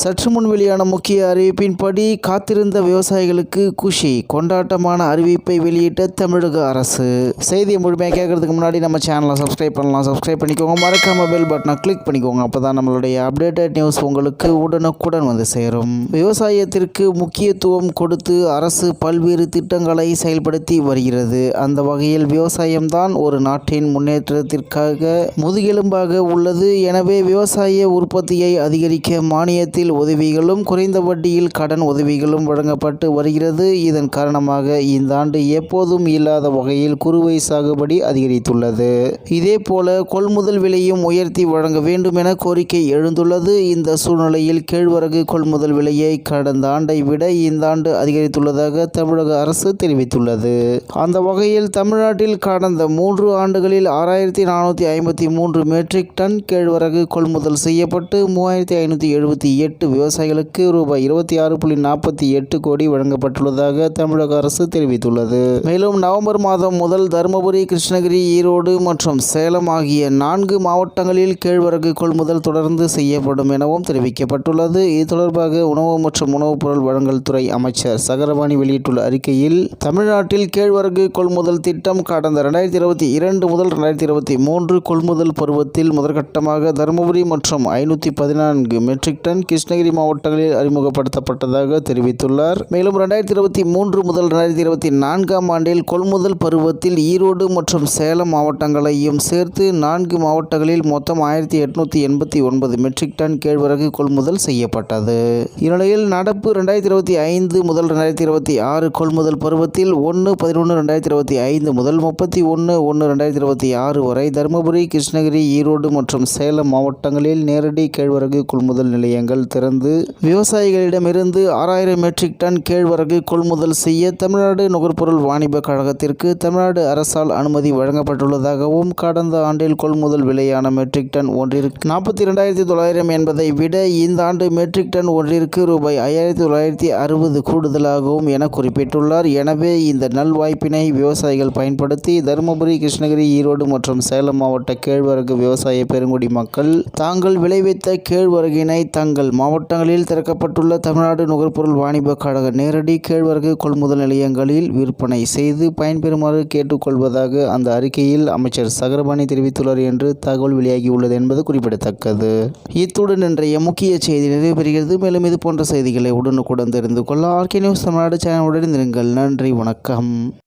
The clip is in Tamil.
சற்று முன் வெளியான முக்கிய அறிவிப்பின்படி காத்திருந்த விவசாயிகளுக்கு குஷி கொண்டாட்டமான அறிவிப்பை வெளியிட்ட தமிழக அரசு. செய்தியை முழுமையாக கேட்கறதுக்கு முன்னாடி நம்ம சேனலை சப்ஸ்கிரைப் பண்ணலாம். சப்ஸ்கிரைப் பண்ணிக்கோங்க. மறக்காம பெல் பட்டனை கிளிக் பண்ணிக்கோங்க. அப்போ தான் நம்மளுடைய அப்டேட்டட் நியூஸ் உங்களுக்கு உடனுக்குடன் வந்து சேரும். விவசாயத்திற்கு முக்கியத்துவம் கொடுத்து அரசு பல்வேறு திட்டங்களை செயல்படுத்தி வருகிறது. அந்த வகையில் விவசாயம்தான் ஒரு நாட்டின் முன்னேற்றத்திற்காக முதுகெலும்பாக உள்ளது. எனவே விவசாய உற்பத்தியை அதிகரிக்க மானியத்தில் உதவிகளும் குறைந்த வட்டியில் கடன் உதவிகளும் வழங்கப்பட்டு வருகிறது. இதன் காரணமாக இந்த ஆண்டு எப்போதும் இல்லாத வகையில் குறுவை சாகுபடி அதிகரித்துள்ளது. இதேபோல கொள்முதல் விலையும் உயர்த்தி வழங்க வேண்டும் என கோரிக்கை எழுந்துள்ளது. இந்த சூழ்நிலையில் கேழ்வரகு கொள்முதல் விலையை கடந்த ஆண்டை விட இந்த ஆண்டு அதிகரித்துள்ளதாக தமிழக அரசு தெரிவித்துள்ளது. அந்த வகையில் தமிழ்நாட்டில் கடந்த மூன்று ஆண்டுகளில் ஆறாயிரத்தி நானூற்றி ஐம்பத்தி மூன்று மெட்ரிக் டன் கேழ்வரகு கொள்முதல் செய்யப்பட்டு மூவாயிரத்தி ஐநூற்றி எழுபத்தி எட்டு விவசாயிகளுக்கு ரூபாய் இருபத்தி ஆறு புள்ளி நாற்பத்தி எட்டு கோடி வழங்கப்பட்டுள்ளதாக தமிழக அரசு தெரிவித்துள்ளது. மேலும் நவம்பர் மாதம் முதல் தருமபுரி கிருஷ்ணகிரி ஈரோடு மற்றும் சேலம் ஆகிய நான்கு மாவட்டங்களில் கேழ்வரகு கொள்முதல் தொடர்ந்து செய்யப்படும் எனவும் தெரிவிக்கப்பட்டுள்ளது. இது தொடர்பாக உணவு மற்றும் உணவுப் பொருள் வழங்கல் துறை அமைச்சர் சகரவாணி வெளியிட்டுள்ள அறிக்கையில் தமிழ்நாட்டில் கேழ்வரகு கொள்முதல் திட்டம் கடந்த ரெண்டாயிரத்தி இருபத்தி இரண்டு முதல் ரெண்டாயிரத்தி இருபத்தி மூன்று கொள்முதல் பருவத்தில் முதற்கட்டமாக தருமபுரி மற்றும் ஐநூற்றி பதினான்கு மெட்ரிக் டன் கிருஷ்ணகிரி மாவட்டங்களில் அறிமுகப்படுத்தப்பட்டதாக தெரிவித்துள்ளார். மேலும் ரெண்டாயிரத்தி இருபத்தி மூன்று முதல் ரெண்டாயிரத்தி இருபத்தி நான்காம் ஆண்டில் கொள்முதல் பருவத்தில் ஈரோடு மற்றும் சேலம் மாவட்டங்களையும் சேர்த்து நான்கு மாவட்டங்களில் மொத்தம் ஆயிரத்தி எட்நூற்றி எண்பத்தி ஒன்பது மெட்ரிக் டன் கேழ்வரகு கொள்முதல் செய்யப்பட்டது. இந்நிலையில் நடப்பு ரெண்டாயிரத்தி இருபத்தி ஐந்து முதல் ரெண்டாயிரத்தி இருபத்தி ஆறு கொள்முதல் பருவத்தில் ஒன்று பதினொன்று ரெண்டாயிரத்தி இருபத்தி ஐந்து முதல் முப்பத்தி ஒன்று ஒன்று ரெண்டாயிரத்தி இருபத்தி ஆறு வரை தருமபுரி கிருஷ்ணகிரி ஈரோடு மற்றும் சேலம் மாவட்டங்களில் நேரடி கேழ்வரகு கொள்முதல் நிலையங்கள் திறந்து விவசாயிகளிடமிருந்து ஆறாயிரம் மெட்ரிக் டன் கேழ்வரகு கொள்முதல் செய்ய தமிழ்நாடு நுகர்பொருள் வாணிப கழகத்திற்கு தமிழ்நாடு அரசால் அனுமதி வழங்கப்பட்டுள்ளதாகவும் கடந்த ஆண்டில் கொள்முதல் விலையான மெட்ரிக் டன் ஒன்றிற்கு நாற்பத்தி ரெண்டாயிரத்தி தொள்ளாயிரம் என்பதை விட இந்த ஆண்டு மெட்ரிக் டன் ஒன்றிற்கு ரூபாய் ஐயாயிரத்தி தொள்ளாயிரத்தி அறுபது கூடுதலாகவும் என குறிப்பிட்டுள்ளார். எனவே இந்த நல்வாய்ப்பினை விவசாயிகள் பயன்படுத்தி தருமபுரி கிருஷ்ணகிரி ஈரோடு மற்றும் சேலம் மாவட்ட கேழ்வரகு விவசாய பெருங்குடி மக்கள் தாங்கள் விளைவித்த கேழ்வரகினை தங்கள் மாவட்டங்களில் திறக்கப்பட்டுள்ள தமிழ்நாடு நுகர்பொருள் வாணிப கழக நேரடி கேழ்வரகு கொள்முதல் நிலையங்களில் விற்பனை செய்து பயன்பெறுமாறு கேட்டுக்கொள்வதாக அந்த அறிக்கையில் அமைச்சர் சகரபாணி தெரிவித்துள்ளார் என்று தகவல் வெளியாகியுள்ளது என்பது குறிப்பிடத்தக்கது. இத்துடன் இன்றைய முக்கிய செய்தி நிறைவு பெறுகிறது மேலும் இது போன்ற செய்திகளை உடனுக்குடன் தெரிந்து கொள்ள ஆர்கே நியூஸ் தமிழ்நாடு சேனலுடன் இருங்கள் நன்றி வணக்கம்.